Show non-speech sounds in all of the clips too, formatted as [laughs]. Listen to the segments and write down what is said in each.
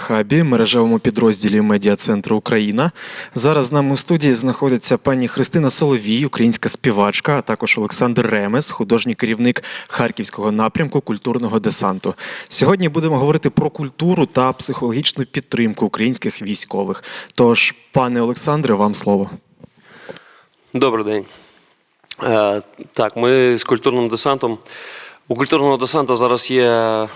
Медіахабі, мережевому підрозділі Медіа-центру Україна. Зараз з нами у студії знаходиться пані Христина Соловій, українська співачка, а також Олександр Ремес, художній керівник харківського напрямку культурного десанту. Сьогодні будемо говорити про культуру та психологічну підтримку українських військових. Тож, пане Олександре, вам слово. Добрий день. Е, так, ми з культурним десантом. У культурного десанта зараз є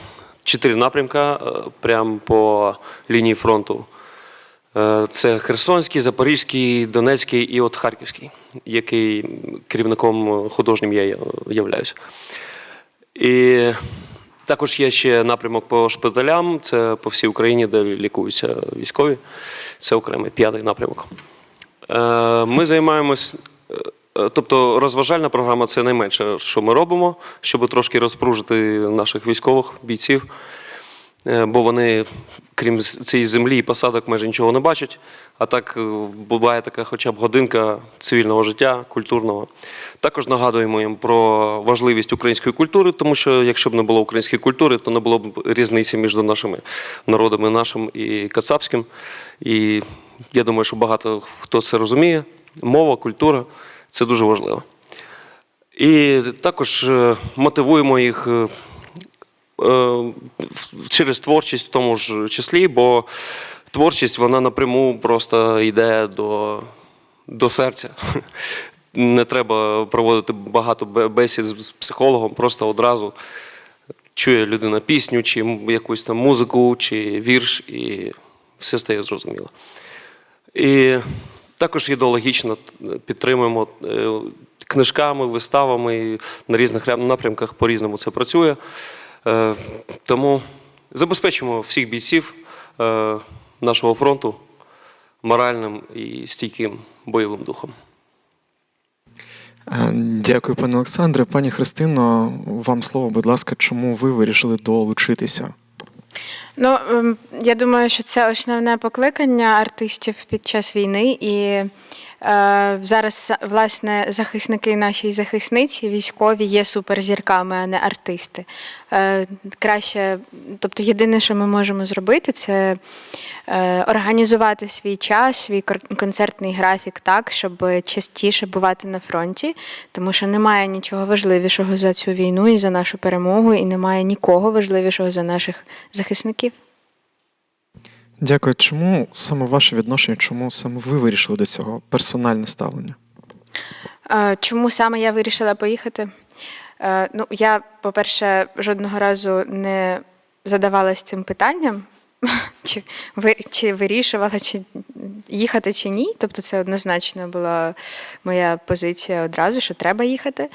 чотири напрямка е, прямо по лінії фронту. Е, це Херсонський, Запорізький, Донецький і от Харківський, який керівником художнім я являюсь. І також є ще напрямок по шпиталям, це по всій Україні, де лікуються військові. Це окремий п'ятий напрямок. Е, Ми займаємось, тобто розважальна програма це найменше, що ми робимо, щоб трошки розпружити наших військових бійців, Е, бо вони, крім цієї землі і посадок, майже нічого не бачать. А так е, буває така хоча б годинка цивільного життя, культурного. Також нагадуємо їм про важливість української культури, тому що якщо б не було української культури, то не було б різниці між нашими народами, нашим і кацапським. І я думаю, що багато хто це розуміє. Мова, культура це дуже важливо. І також е, мотивуємо їх е, е, через творчість в тому ж числі, бо творчість вона напряму просто йде до, до серця. Не треба проводити багато бе- бесід з психологом, просто одразу чує людина пісню, чи якусь там музику, чи вірш, і все стає зрозуміло. І також ідеологічно підтримуємо е, книжками, виставами на різних напрямках по-різному це працює. Е, Тому забезпечимо всіх бійців е, нашого фронту моральним і стійким бойовим духом. Е, Дякую, пане Олександре. Пані Христино, вам слово, будь ласка, чому ви вирішили долучитися? Ну, ем, я думаю, що це основне покликання артистів під час війни. І зараз, власне, захисники наші захисниці, військові є суперзірками, а не артисти. Е, краще, тобто, єдине, що ми можемо зробити, це е, організувати свій час, свій концертний графік так, щоб частіше бувати на фронті, тому що немає нічого важливішого за цю війну і за нашу перемогу, і немає нікого важливішого за наших захисників. Дякую. Чому саме ваше відношення, чому саме ви вирішили до цього персональне ставлення? Е, Чому саме я вирішила поїхати? Е, Ну, я, по-перше, жодного разу не задавалась цим питанням, [laughs] чи, чи вирішувала, чи їхати чи ні. Тобто це однозначно була моя позиція одразу, що треба їхати.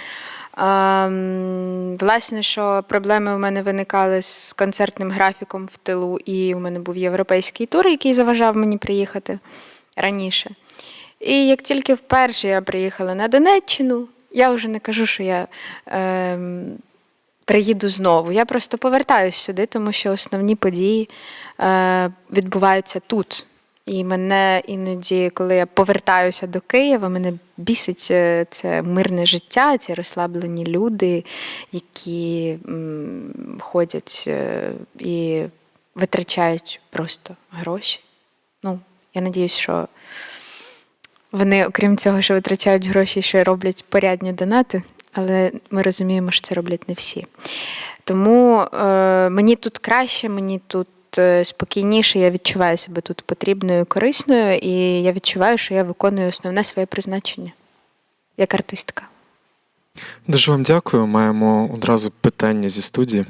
Власне, що проблеми у мене виникали з концертним графіком в тилу, і у мене був європейський тур, який заважав мені приїхати раніше. І як тільки вперше я приїхала на Донеччину, я вже не кажу, що я ем, приїду знову. Я просто повертаюсь сюди, тому що основні події е, відбуваються тут. І мене іноді, коли я повертаюся до Києва, мене бісить е, це мирне життя, ці розслаблені люди, які ходять е, і витрачають просто гроші. Ну, я надіюсь, що вони, окрім цього, що витрачають гроші, ще роблять порядні донати, але ми розуміємо, що це роблять не всі. Тому е, мені тут краще, мені тут спокійніше, я відчуваю себе тут потрібною, корисною, і я відчуваю, що я виконую основне своє призначення як артистка. Дуже вам дякую. Маємо одразу питання зі студії.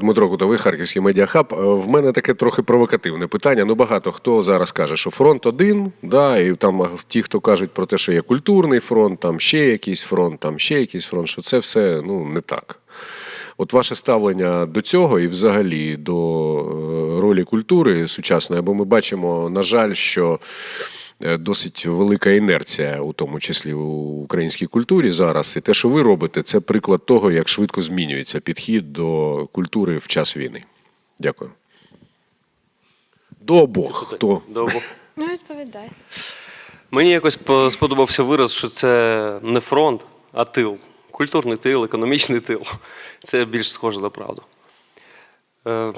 Дмитро Кутовий, Харківський медіахаб. Е, В мене таке трохи провокативне питання. Ну, багато хто зараз каже, що фронт один, да, і там ті, хто кажуть про те, що є культурний фронт, там ще якийсь фронт, там ще якийсь фронт, що це все ну, не так. От ваше ставлення до цього і взагалі до е, ролі культури сучасної, бо ми бачимо, на жаль, що е, досить велика інерція, у тому числі у українській культурі зараз. І те, що ви робите, це приклад того, як швидко змінюється підхід до культури в час війни. Дякую. До обох. Хто? До обох. Ну, відповідай. Мені якось сподобався вираз, що це не фронт, а тил. Культурний тил, економічний тил. [laughs] Це більш схоже на правду. Е,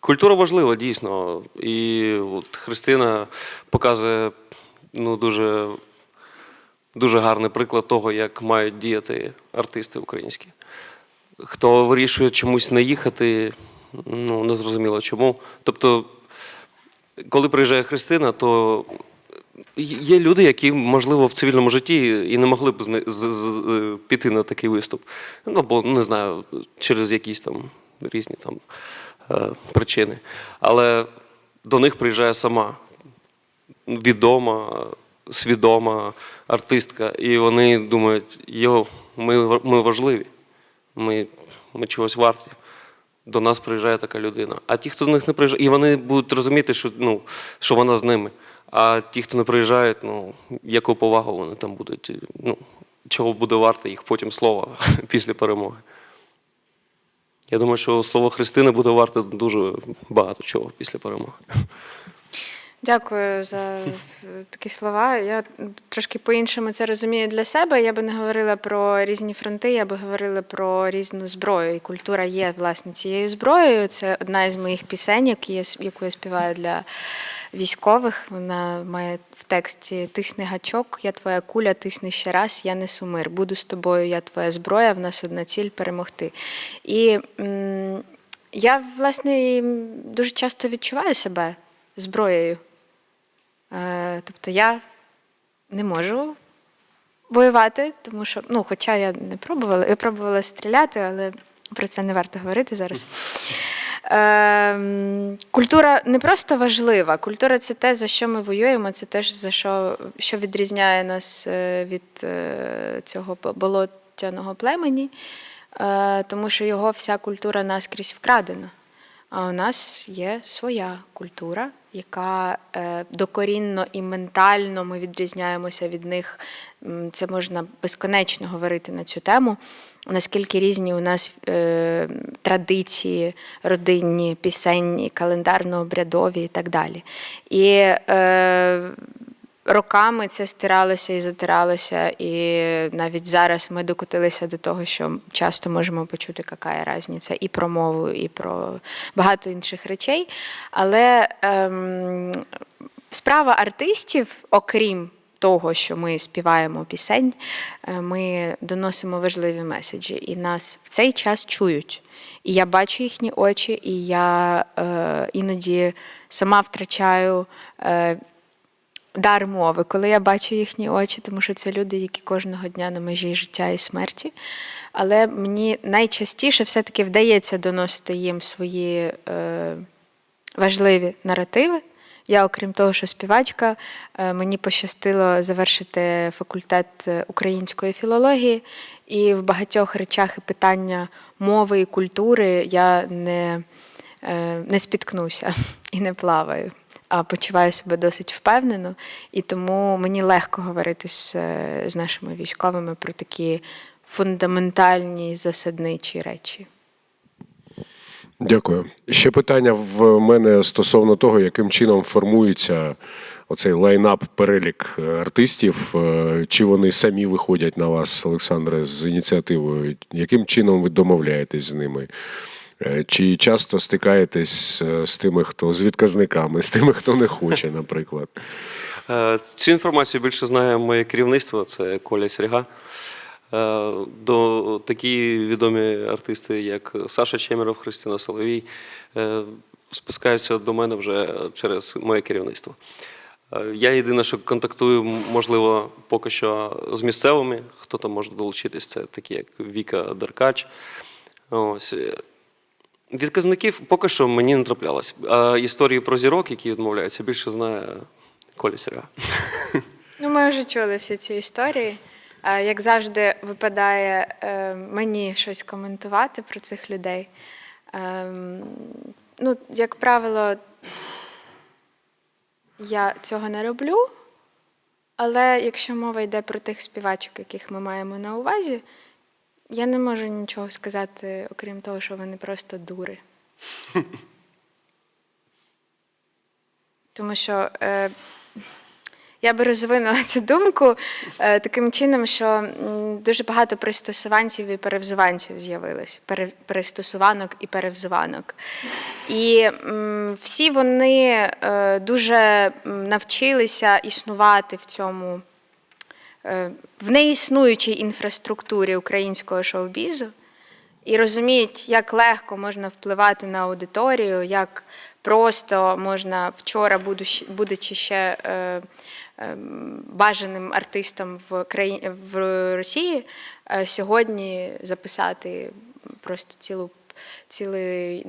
Культура важлива, дійсно. І от Христина показує ну, дуже, дуже гарний приклад того, як мають діяти артисти українські. Хто вирішує чомусь не їхати, ну, не зрозуміло чому. Тобто, коли приїжджає Христина, то є люди, які, можливо, в цивільному житті і не могли б зни- з- з- е, піти на такий виступ. Ну, бо не знаю, через якісь там різні там е, причини. Але до них приїжджає сама відома, свідома артистка, і вони думають, йо, ми, ми важливі, ми, ми чогось варті. До нас приїжджає така людина. А ті, хто до них не приїжджає, і вони будуть розуміти, що, ну, що вона з ними. А ті, хто не приїжджають, ну, яку повагу вони там будуть, ну, чого буде варте їх потім слово [laughs] після перемоги. Я думаю, що слово Христини буде варте дуже багато чого після перемоги. Дякую за такі слова. Я трошки по-іншому це розумію для себе. Я би не говорила про різні фронти, я би говорила про різну зброю. І культура є власне цією зброєю. Це одна із моїх пісень, яку я співаю для військових. Вона має в тексті Тисни гачок, я твоя куля, тисни ще раз, я несу мир. Буду з тобою, я твоя зброя, в нас одна ціль перемогти. І м, я, власне, дуже часто відчуваю себе зброєю. Е, Тобто я не можу воювати, тому що, ну, хоча я не пробувала, я пробувала стріляти, але про це не варто говорити зараз. [laughs] Ем, Культура не просто важлива, культура це те, за що ми воюємо, це те, за що, що відрізняє нас е, від е, цього бо- болотяного племені, тому що його вся культура наскрізь вкрадена. А у нас є своя культура, яка е, докорінно і ментально ми відрізняємося від них. Це можна безконечно говорити на цю тему. Наскільки різні у нас е, традиції, родинні, пісенні, календарно-обрядові і так далі. І е, роками це стиралося і затиралося, і навіть зараз ми докотилися до того, що часто можемо почути, яка різниця і про мову, і про багато інших речей. Але ем, справа артистів, окрім того, що ми співаємо пісень, е, ми доносимо важливі меседжі, і нас в цей час чують. І я бачу їхні очі, і я е, іноді сама втрачаю. Е, дар мови, коли я бачу їхні очі, тому що це люди, які кожного дня на межі життя і смерті. Але мені найчастіше все-таки вдається доносити їм свої е, важливі наративи. Я, окрім того, що співачка, е, мені пощастило завершити факультет е, української філології, і в багатьох речах і питання мови і культури я не, е, не спіткнуся [laughs] і не плаваю почуваю себе досить впевнено, і тому мені легко говорити з, е, з нашими військовими про такі фундаментальні засадничі речі. Дякую. Ще питання в мене стосовно того, яким чином формується оцей лайнап, перелік е, артистів. Е, Чи вони самі виходять на вас, Олександре, з ініціативою? Яким чином ви домовляєтесь з ними? Е, Чи часто стикаєтесь е, з тими, хто з відказниками, з тими, хто не хоче, [laughs] наприклад? Е, Цю інформацію більше знає моє керівництво, це Коля Серега. Е, До такі відомі артисти, як Саша Чемеров, Христина Соловій, спускаються до мене вже через моє керівництво. Я єдине, що контактую, можливо, поки що з місцевими, хто там може долучитись, це такі, як Віка Деркач. Ось. Е, Відказників поки що мені не траплялось. А історії про зірок, які відмовляються, більше знає Коля Серега. Ну, ми вже чули всі ці історії. Е, Як завжди, випадає е, мені щось коментувати про цих людей. Ем, Ну, як правило, я цього не роблю, але якщо мова йде про тих співачок, яких ми маємо на увазі, я не можу нічого сказати, окрім того, що вони просто дури. Тому що е, я би розвинула цю думку е, таким чином, що дуже багато пристосуванців і перевзуванців з'явилось. Пере- Пристосуванок і перевзуванок. І м, всі вони е, дуже навчилися існувати в цьому в неіснуючій інфраструктурі українського шоу-бізу і розуміють, як легко можна впливати на аудиторію, як просто можна вчора, будучи, ще е, е, бажаним артистом в, країні, в Росії, е, сьогодні записати просто цілу, цілу,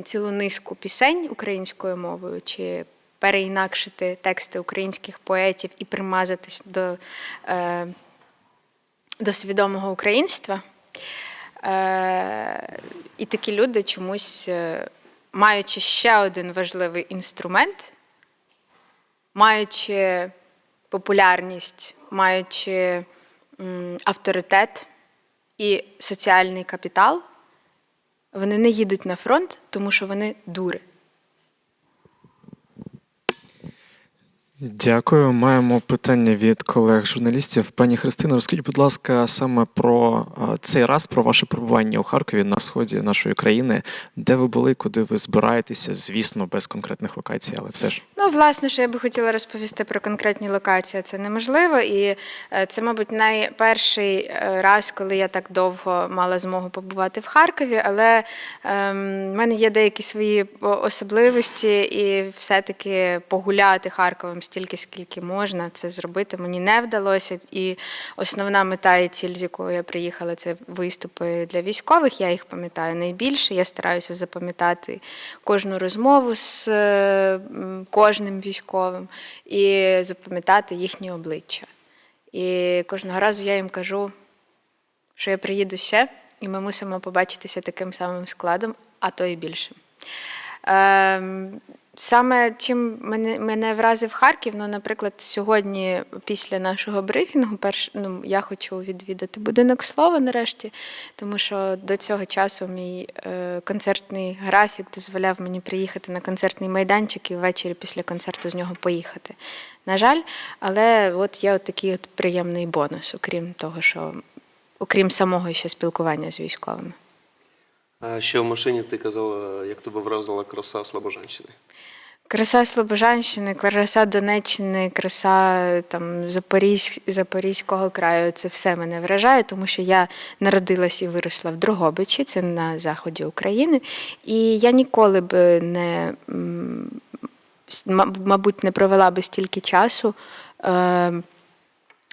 цілу низку пісень українською мовою чи переінакшити тексти українських поетів і примазатись до, е, до свідомого українства. Е, і такі люди чомусь, е, маючи ще один важливий інструмент, маючи популярність, маючи авторитет і соціальний капітал, вони не їдуть на фронт, тому що вони дури. Дякую. Маємо питання від колег-журналістів. Пані Христина, розкажіть, будь ласка, саме про цей раз, про ваше перебування у Харкові на сході нашої країни, де ви були, куди ви збираєтеся, звісно, без конкретних локацій, але все ж. Ну, власне, що я би хотіла розповісти про конкретні локації, це неможливо. І е, це, мабуть, найперший е, раз, коли я так довго мала змогу побувати в Харкові. Але ем, в мене є деякі свої особливості, і все-таки погуляти Харковом стільки, скільки можна це зробити. Мені не вдалося. І основна мета і ціль, з якою я приїхала, це виступи для військових. Я їх пам'ятаю найбільше. Я стараюся запам'ятати кожну розмову з е, кожним військовим і запам'ятати їхні обличчя. І кожного разу я їм кажу, що я приїду ще, і ми мусимо побачитися таким самим складом, а то і більшим. Ем, Саме чим мене, мене вразив Харків, ну, наприклад, сьогодні після нашого брифінгу, перш, ну, я хочу відвідати будинок слова нарешті, тому що до цього часу мій е, концертний графік дозволяв мені приїхати на концертний майданчик і ввечері після концерту з нього поїхати. На жаль, але от є от такий от приємний бонус, окрім того, що окрім самого ще спілкування з військовими. Ще в машині ти казала, як тебе вразила краса Слобожанщини. Краса Слобожанщини, краса Донеччини, краса там Запорізь, Запорізького краю це все мене вражає, тому що я народилась і виросла в Дрогобичі, це на заході України. І я ніколи би не мабуть не провела би стільки часу е,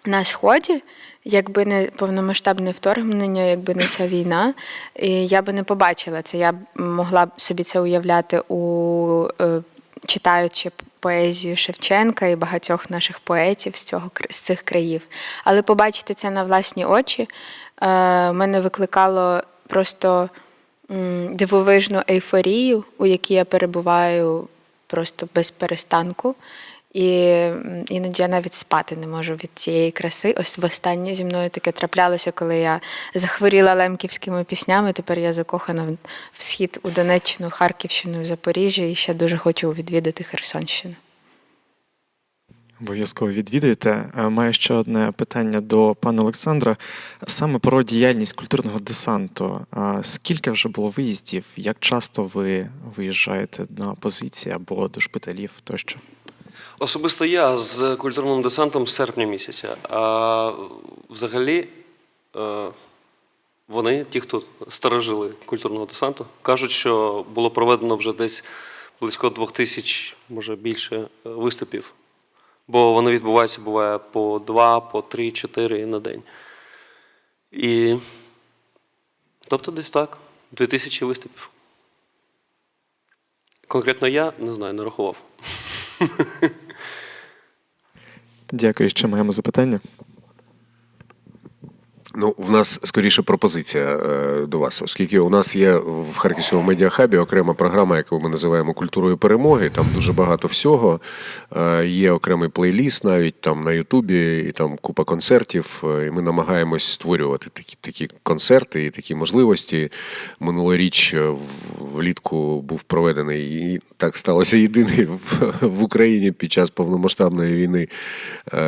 на сході. Якби не повномасштабне вторгнення, якби не ця війна, і я би не побачила це. Я б могла б собі це уявляти у е, читаючи поезію Шевченка і багатьох наших поетів з цього з цих країв. Але побачити це на власні очі е, мене викликало просто м, дивовижну ейфорію, у якій я перебуваю просто без перестанку. І іноді я навіть спати не можу від цієї краси. Ось востаннє зі мною таке траплялося, коли я захворіла лемківськими піснями. Тепер я закохана в- схід у Донеччину, Харківщину, Запоріжжя і ще дуже хочу відвідати Херсонщину. Обов'язково відвідуєте. Е, Маю ще одне питання до пана Олександра. Саме про діяльність культурного десанту. Скільки вже було виїздів? Як часто ви виїжджаєте на позиції або до шпиталів тощо? Особисто я з культурним десантом з серпня місяця. А взагалі, е, вони, ті, хто старожили культурного десанту, кажуть, що було проведено вже десь близько двох тисяч, може більше, е, виступів. Бо вони відбуваються буває по два, по три, чотири на день. І тобто десь так, дві тисячі виступів. Конкретно я не знаю, не рахував. [laughs] Дякую, ще маємо запитання. Ну, в нас скоріше пропозиція е, до вас, оскільки у нас є в Харківському медіахабі окрема програма, яку ми називаємо культурою перемоги. Там дуже багато всього. Е, є окремий плейліст навіть там на Ютубі, і там купа концертів. е, І ми намагаємось створювати такі, такі концерти і такі можливості. Минулоріч влітку був проведений і так сталося єдиний в, Україні під час повномасштабної війни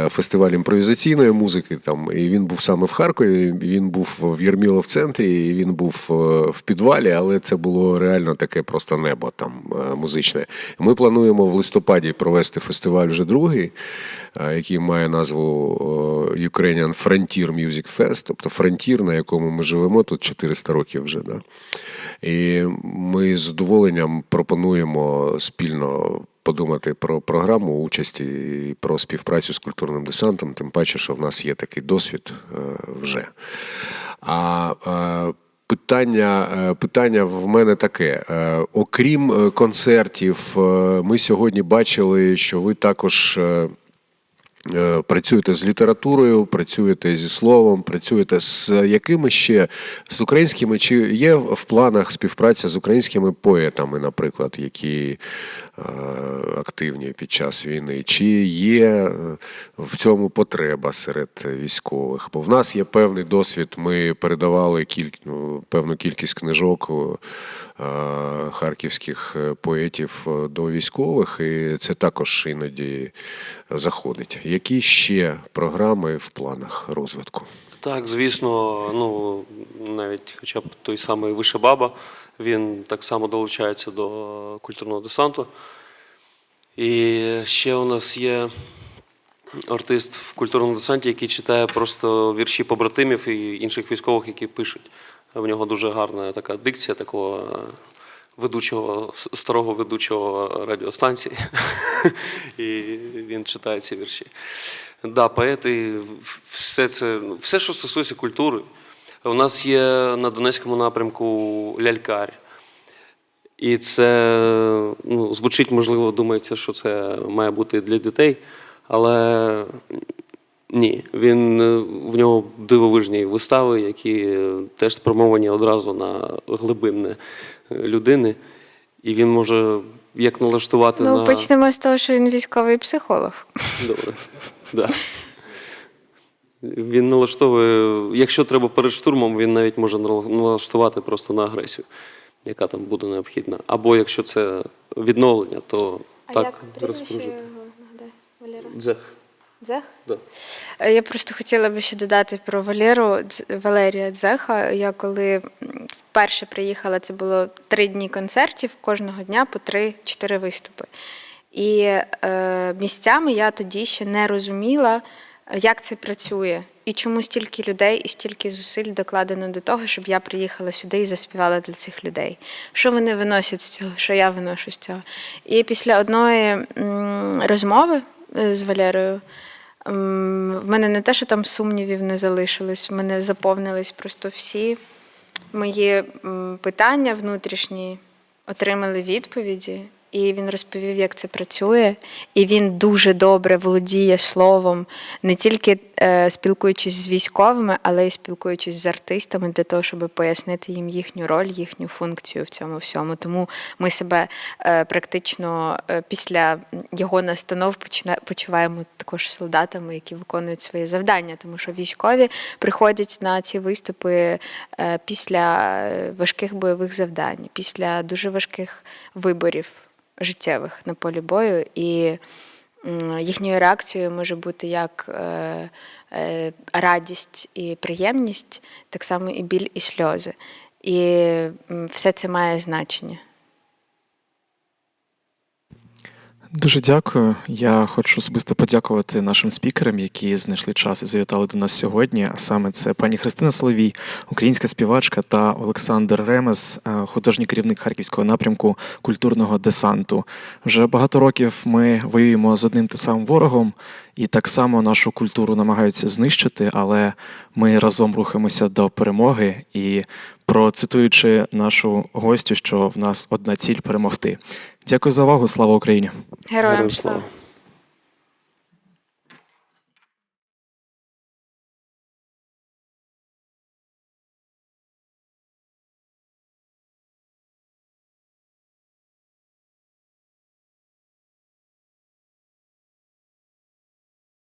фестиваль імпровізаційної музики. Там і він був саме в Харкові. Він був в Єрміло в центрі, і він був е, в підвалі, але це було реально таке просто небо там е, музичне. Ми плануємо в листопаді провести фестиваль вже другий, який має назву е, Ukrainian Frontier Music Fest, тобто фронтір, на якому ми живемо тут 400 років вже. Да. І ми з задоволенням пропонуємо спільно подумати про програму участі і про співпрацю з культурним десантом, тим паче, що в нас є такий досвід е, вже. А е, питання, е, питання в мене таке: Е, окрім е, концертів, е, ми сьогодні бачили, що ви також. Е, Е, Працюєте з літературою, працюєте зі словом, працюєте з якими ще з українськими, чи є в планах співпраця з українськими поетами, наприклад, які е, активні під час війни, чи є е, в цьому потреба серед військових? Бо в нас є певний досвід. Ми передавали кіль... ну, певну кількість книжок е, харківських е, поетів е, до військових, і це також іноді заходить. Які ще програми в планах розвитку? Так, звісно, ну навіть хоча б той самий Вишебаба, він так само долучається до культурного десанту. І ще у нас є артист в культурному десанті, який читає просто вірші побратимів і інших військових, які пишуть. В нього дуже гарна така дикція такого е, ведучого, старого ведучого радіостанції. [laughs] І він читає ці вірші. Да, поети, все це, все, що стосується культури. У нас є на Донецькому напрямку лялькар. І це ну, звучить, можливо, думається, що це має бути для дітей, але ні, він е, в нього дивовижні вистави, які е, теж спрямовані одразу на глибинне е, людини. І він може як налаштувати Ну, на почнемо з того, що він військовий психолог. Добре. Да. Він налаштовує, якщо треба перед штурмом, він навіть може налаштувати просто на агресію, яка там буде необхідна. Або якщо це відновлення, то так розпоряджати. Валера? Дзех. Дзех? Да. Е, Я просто хотіла би ще додати про Валеру Валерія Дзеха. Я коли вперше приїхала, це було три дні концертів, кожного дня по три-чотири виступи. І е, місцями я тоді ще не розуміла, як це працює, і чому стільки людей і стільки зусиль докладено до того, щоб я приїхала сюди і заспівала для цих людей. Що вони виносять з цього, що я виношу з цього. І після одної розмови е, з Валерою. М, В мене не те, що там сумнівів не залишилось, в мене заповнились просто всі мої питання внутрішні, отримали відповіді, і він розповів, як це працює. І він дуже добре володіє словом, не тільки е, спілкуючись з військовими, але й спілкуючись з артистами для того, щоб пояснити їм їхню роль, їхню функцію в цьому всьому. Тому ми себе е, практично е, після його настанов почина- почуваємо також солдатами, які виконують свої завдання, тому що військові приходять на ці виступи е, після важких бойових завдань, після дуже важких виборів життєвих на полі бою. І їхньою реакцією може бути як е, е, радість і приємність, так само і біль і сльози. І все це має значення. Дуже дякую. Я хочу особисто подякувати нашим спікерам, які знайшли час і завітали до нас сьогодні. А саме це пані Христина Соловій, українська співачка, та Олександр Ремес, е, художній керівник харківського напрямку культурного десанту. Вже багато років ми воюємо з одним та самим ворогом, і так само нашу культуру намагаються знищити, але ми разом рухаємося до перемоги. І процитуючи нашу гостю, що в нас одна ціль перемогти. Дякую за увагу. Слава Україні! Героям Героям слава! слава.